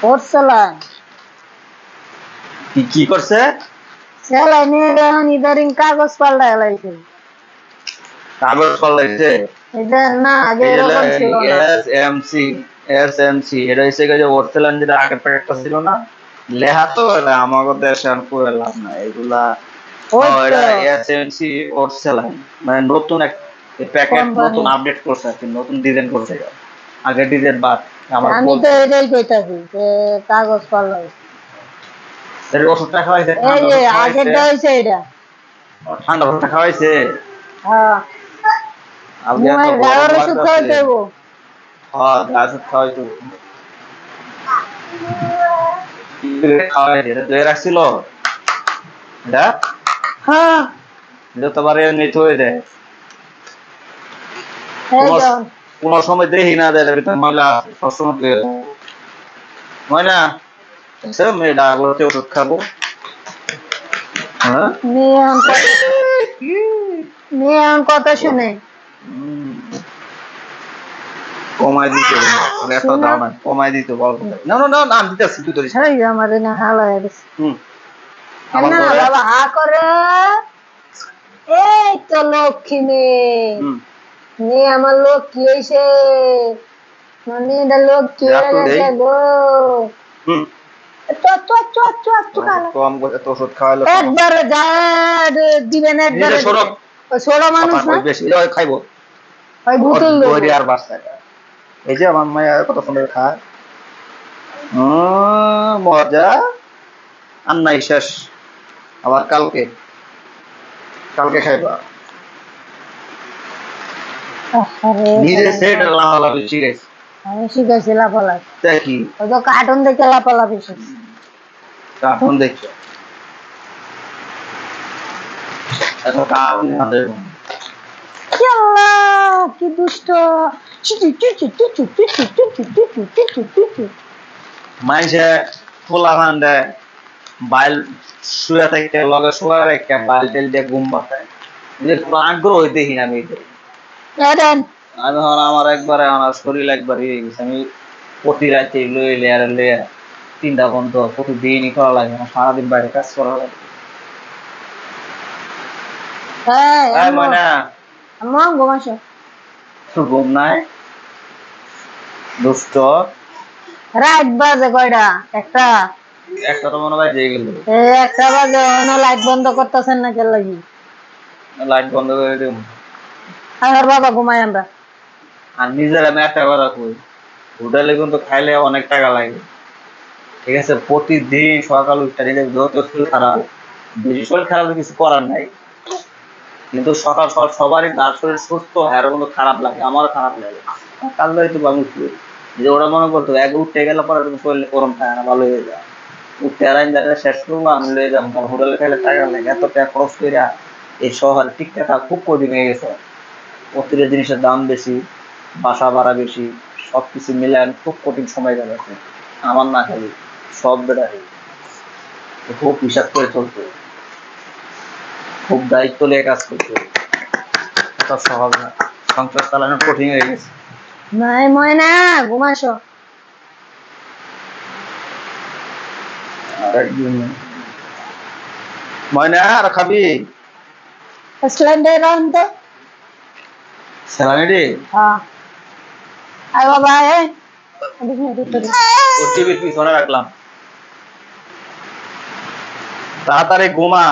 Porcelain কি কি করছে? স্যালাইনে এখন ইদারিং কাগজ লাইছে। কাগজ পাল্লাইছে এটা না আগে এরকম ছিল না। S M C S M C এটা যে ওরসেলান যেটা প্যাকেটটা ছিল না? লেহা তো দেশে আর করে লাভ না এগুলা মানে নতুন এক প্যাকেট নতুন আপডেট করছে নতুন ডিজাইন করছে আগের ডিজাইন বাদ। আমি তো এটাই কইতাছি যে কাগজ পাল্লাই এর ওষুধটা খাওয়াইছে এই যে আগে দইছে এটা। ঠান্ডা ওষুধটা খাওয়াইছে? হ্যাঁ। আপনি গায়ের ওষুধ খাওয়াই দেব হ্যাঁ গায়ের ওষুধ খাওয়াই দেব খাওয়াই এটা দয়ে রাখছিল। এটা? হ্যাঁ। এটা তোমার নিতে হয়ে যায়। কোনো সময় দেখি না দেয় ভিতরে ময়লা সবসময় মেয়েটা বলতে ওষুধ খাব? হ্যাঁ? মেয়ে কথা- মেয়ে শুনে। কমাই দিতে এত দাও কমাই দিতে বল না না না নাম দিতেছি তুই তো এই যে আমার এনে হালা হয়ে গেছে। হুম। আমার না ঘরে- বাবা হা করে। এই তো লক্ষ্মী মেয়ে। নে আমার লোক কি হইছে? বাচ্চা এই যে আমার কত সুন্দর খায়। মজা। শেষ। আবার কালকে। কালকে খাইবা। কি দুষ্ট খোলা ভান্ডে বাইল শুয়ে থাকে লগে শোয়া রেখে বাইল টেল দিয়ে ঘুম পাতায় আগ্রহ দেখি আমি আমি হন আমার একবারে আমার শরীর একবার ইয়ে গেছে। আমি প্রতি রাতে লয়ে লেয়ার লেয়ার তিনটা প্রতিদিনই করা লাগে আমার সারাদিন বাইরে কাজ করা লাগে। ঘুম নাই? দুষ্ট। রাত বাজে কয়টা? একটা। একটা তো মনে হয় গেল। একটা বাজে। লাইট বন্ধ করতেছেন না লাগি? লাইট বন্ধ করে দিম আমার বাবা, ঘুমাই আমরা। আর নিজের আমি একটা কথা কই, হোটেলে কিন্তু খাইলে অনেক টাকা লাগে। ঠিক আছে, প্রতিদিন সকাল উঠতে দিলে যত শরীর খারাপ, বেশি শরীর খারাপ কিছু করার নাই। কিন্তু সকাল সকাল সবারই তার শরীর সুস্থ হয়, আর কিন্তু খারাপ লাগে, আমারও খারাপ লাগে। কাল ধরে তো আমি উঠি যে ওরা মনে করতো, এক উঠতে গেলে পরে তুমি শরীরে গরম থাকে না, ভালো হয়ে যায়। উঠতে আর জায়গায় শেষ করব, আমি লয়ে যাব। হোটেলে খাইলে টাকা লাগে এত টাকা খরচ করে এই শহরে টিকতে খুব কঠিন হয়ে গেছে। প্রতিটা জিনিসের দাম বেশি বাসা ভাড়া বেশি সব কিছু মিলে খুব কঠিন সময় যাচ্ছে আমার না খালি সব বেড়াই খুব হিসাব করে চলতে খুব দায়িত্ব নিয়ে কাজ করতে সহজ না। সংসার চালানো কঠিন হয়ে গেছে। নাই ময়না ঘুমাসো ময়না আর খাবি? স্ল্যান্ডে রান তো হ্যাঁ। আয় বাবা এই এদিকে এদিকে এদিকে। ও টিভির পিছনে রাখলাম। তাড়াতাড়ি ঘুমা।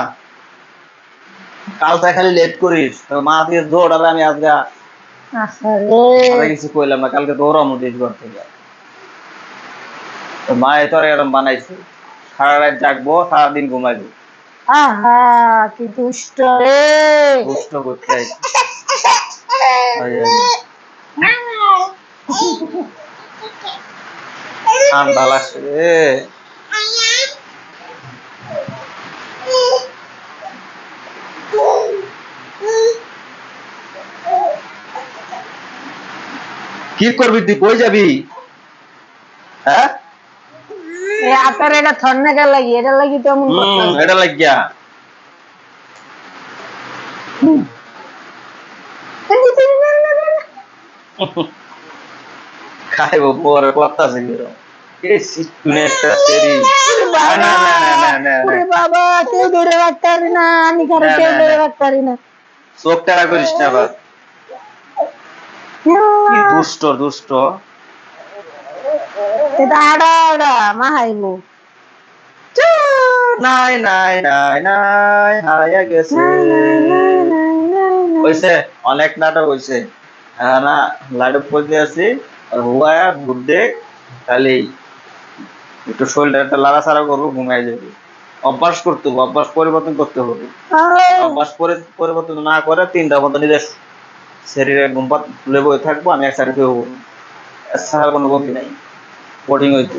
কালটা খালি লেট করিস। মা দিয়ে দৌড়াবে আমি আজকে আরে আরে কিছু কইলাম না কালকে দৌড়ামো দিস ঘর থেকে। তো মা এত এরকম বানাইছে। সারা রাত জাগবো সারাদিন ঘুমাইবো। আহা কি দুষ্ট রে। দুষ্ট করতে আইছে। ওই ঠান্ডা লাগছে রে। কি করবি তুই? কই যাবি? হ্যাঁ? এটা থন্না লাগি এটা লাগি তো এটা লাগিয়া খাইবো পরে কথা আছে এই সিটুনে একটা সেরি বাবা, না না না না না ওরে বাবা কেউ ধরে রাখতে পারি না আমি কারও না, কেউ না, ধরে না। রাখতে পারি না চোখ টাকা করিস না আবার দুষ্ট দুষ্ট। আড়া আড়া মাহাইমু নাই নাই নাই নাই হারাইয়া গেছে। হইছে অনেক নাটক হইছে। হ্যাঁ না লাডু পড়তে আছি আর হুয়া ঘুরতে খালি একটু শরীরটা লাড়াচাড়া করব ঘুমাই যাবে। অভ্যাস করতে হবে অভ্যাস পরিবর্তন করতে হবে। অভ্যাস পরি- পরিবর্তন না করে তিনটা মতো নিজের শরীরে ঘুমপাত তুলে বয়ে থাকব আমি এক সাইডে হব এছাড়া কোনো গতি নাই। বোর্ডিং হইতে।